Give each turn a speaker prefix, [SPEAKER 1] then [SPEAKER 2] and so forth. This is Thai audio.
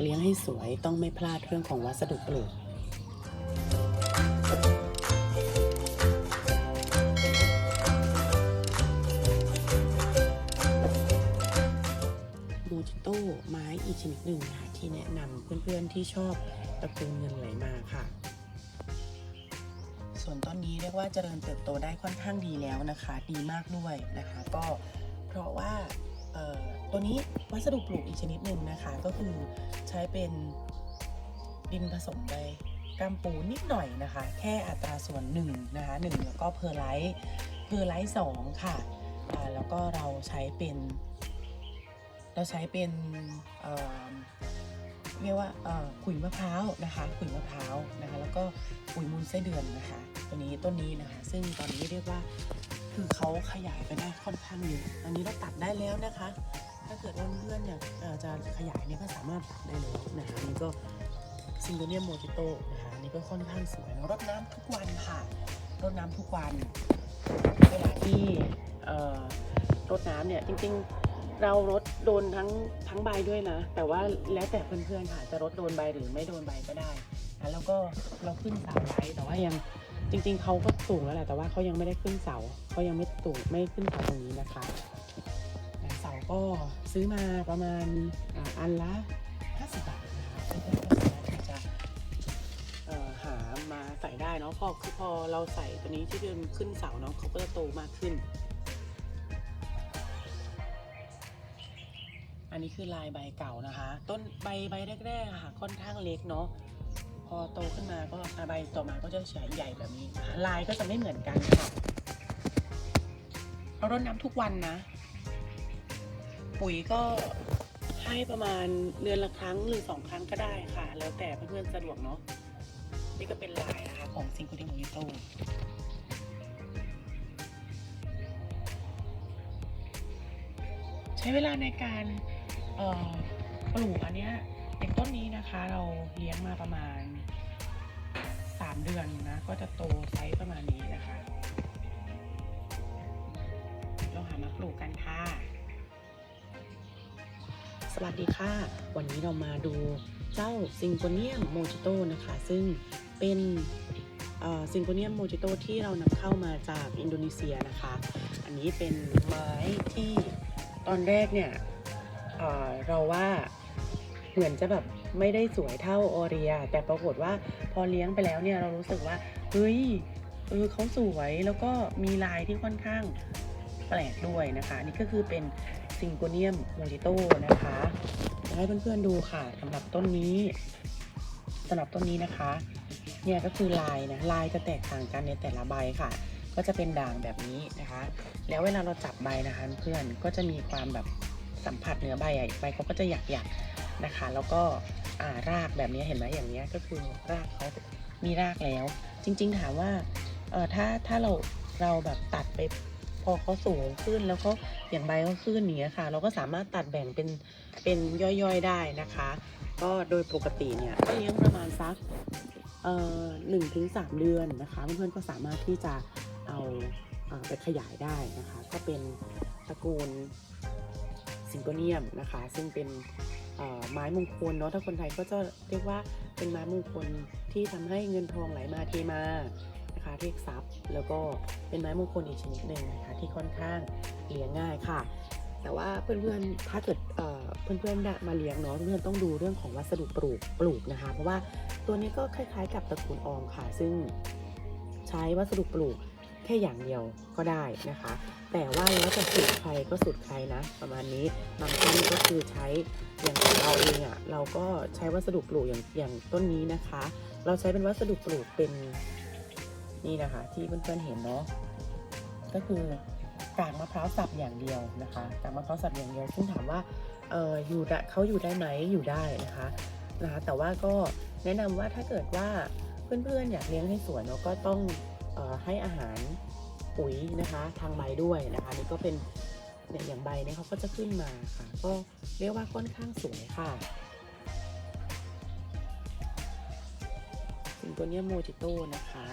[SPEAKER 1] เลี้ยงให้สวยต้องไม่พลาดเรื่องของวัสดุปลูกโมจิโต้ไม้อีกชนิดหนึ่งนะคะที่แนะนำเพื่อนๆที่ชอบตะกูเงินไหลมาค่ะ ส่วนต้นนี้เรียกว่าเจริญเติบโตได้ค่อนข้างดีแล้วนะคะ ดีมากด้วยนะคะ ก็เพราะว่าเอ่อ ตัวนี้วัสดุปลูกอีกชนิดหนึ่งนะคะ ก็คือใช้เป็นดินผสมไปกำปูนิดหน่อยนะคะ แค่อัตราส่วน1นะคะ1แล้วก็เพอร์ไลท์เพอร์ไลท์2ค่ะแล้วก็เราใช้เป็น เราใช้เป็นเเรียกว่าขุยมะพร้าวนะคะขุยมะพร้าวนะคะแล้วก็ปุ๋ยมูลไส้เดือนนะคะ ตัวนี้ต้นนี้นะคะ ซึ่งตอนนี้เรียกว่าคือเขาขยายไปได้ค่อนข้างเยอะอันนี้เราตัดได้แล้วนะคะ ถ้าเกิดว่าเพื่อนๆอยากจะขยายเนี่ยก็สามารถตัดได้แล้วนะคะนี่ก็ซิงโกเนียมโมจิโตนะคะนี่ก็ค่อนข้างสวยนะรดน้ำทุกวันค่ะรดน้ำทุกวันเวลาที่รดน้ำเนี่ยจริงๆเรารดโดนทั้งทั้งใบด้วยนะ แต่ว่าแล้วแต่เพื่อนๆค่ะจะรดโดนใบหรือไม่โดนใบก็ได้นะแล้วก็เราขึ้นเสาไว้แต่ว่ายังจริงๆเขาก็สูงแล้วแหละแต่ว่าเขายังไม่ได้ขึ้นเสาเขายังไม่สูงไม่ขึ้นเสาตรงนี้นะคะ ก็ซื้อมาประมาณอันละ 50 บาทนะคะเพื่อนๆก็สามารถที่จะหามาใส่ได้เนาะพอคือพอเราใส่ตัวนี้ที่เดินขึ้นเสาเนาะเขาก็จะโตมากขึ้น อันนี้คือลายใบเก่านะคะ ต้นใบใบแรกๆค่ะค่อนข้างเล็กเนาะพอโตขึ้นมาก็ใบต่อมาก็จะใหญ่ใหญ่แบบนี้ลายก็จะไม่เหมือนกันค่ะ เรารดน้ำทุกวันนะ ปุ๋ยก็ให้ประมาณเดือนละครั้งหรือสองครั้งก็ได้ค่ะ แล้วแต่เพื่อนๆสะดวกเนาะนี่ก็เป็นลายนะคะของซิงคูดิโมริโตใช้เวลาในการปลูกอันเนี้ยอย่างต้นนี้นะคะเราเลี้ยงมาประมาณ 3 เดือนนะก็จะโตไซส์ประมาณนี้นะคะ เราหามาปลูกกันค่ะ สวัสดีค่ะ วันนี้เรามาดูเจ้าซิงโกเนียมโมจิโตนะคะ ซึ่งเป็นซิงโกเนียมโมจิโตที่เรานำเข้ามาจากอินโดนีเซียนะคะ อันนี้เป็นไม้ที่ตอนแรกเนี่ยเเราว่าเหมือนจะแบบไม่ได้สวยเท่าออเรีย แต่ปรากฏว่าพอเลี้ยงไปแล้วเนี่ยเรารู้สึกว่าเฮ้ยเออเขาสวยแล้วก็มีลายที่ค่อนข้างแปลกด้วยนะคะ นี่ก็คือเป็น ซิงโกเนียมโมจิโตนะคะจะให้เพื่อนๆดูค่ะสำหรับต้นนี้สำหรับต้นนี้นะคะ เนี่ยก็คือลายนะลายจะแตกต่างกันในแต่ละใบค่ะ ก็จะเป็นด่างแบบนี้นะคะ แล้วเวลาเราจับใบนะคะ เพื่อนก็จะมีความแบบสัมผัสเนื้อใบอะใบเขาก็จะหยักหยักๆนะคะ แล้วก็อ่ารากแบบนี้เห็นไหมอย่างเนี้ยก็คือรากเขามีรากแล้ว จริง ๆ ถามว่าเออถ้าถ้าเราเราแบบตัดไป พอเขาสูงขึ้นแล้วก็อย่างใบเขาขึ้นอย่างเนี้ยค่ะ เราก็สามารถตัดแบ่งเป็นเป็นย่อยๆได้นะคะ ก็โดยปกติเนี่ยก็เลี้ยงประมาณสักเอ่อหนึ่งถึงสามเดือนนะคะเพื่อนๆก็สามารถที่จะเอาอ่าไปขยายได้นะคะ ก็เป็นตระกูลซิงโกเนียมนะคะ ซึ่งเป็นไม้มงคลเนาะถ้าคนไทยก็จะเรียกว่าเป็นไม้มงคลที่ทำให้เงินทองไหลมาเทมา เรียกทรัพย์ แล้วก็เป็นไม้มงคลอีกชนิดหนึ่งนะคะที่ค่อนข้างเลี้ยงง่ายค่ะ แต่ว่าเพื่อนๆถ้าเกิดเอ่อเพื่อนๆมาเลี้ยงเนาะเพื่อนต้องดูเรื่องของวัสดุปลูกปลูกนะคะ เพราะว่าตัวนี้ก็คล้ายๆ กับตระกูลออมค่ะ ซึ่งใช้วัสดุปลูกแค่อย่างเดียวก็ได้นะคะ แต่ว่าแล้วแต่สูตรใครก็สูตรใครนะ ประมาณนี้บางท่านก็คือใช้อย่างของเราเองอะ่ะเราก็ใช้วัสดุปลูกอย่างอย่างต้นนี้นะคะ เราใช้เป็นวัสดุปลูกเป็น นี่นะคะ ที่เพื่อนๆเห็นเนาะก็คือกากมะพร้าวสับอย่างเดียวนะคะกากมะพร้าวสับอย่างเดียว ซึ่งถามว่าเอออยู่เขาอยู่ได้ไหมอยู่ได้นะคะนะคะ แต่ว่าก็แนะนำว่าถ้าเกิดว่าเพื่อนๆอยากเลี้ยงให้สวยเนาะก็ต้องออให้อาหารปุ๋ยนะคะ ทางใบด้วยนะคะนี่ก็เป็นเนี่ยอย่างใบเนี่ยเขาก็จะขึ้นมาค่ะ ก็เรียกว่าค่อนข้างสวยค่ะสิงตัวนี้โมจิโต้นะคะ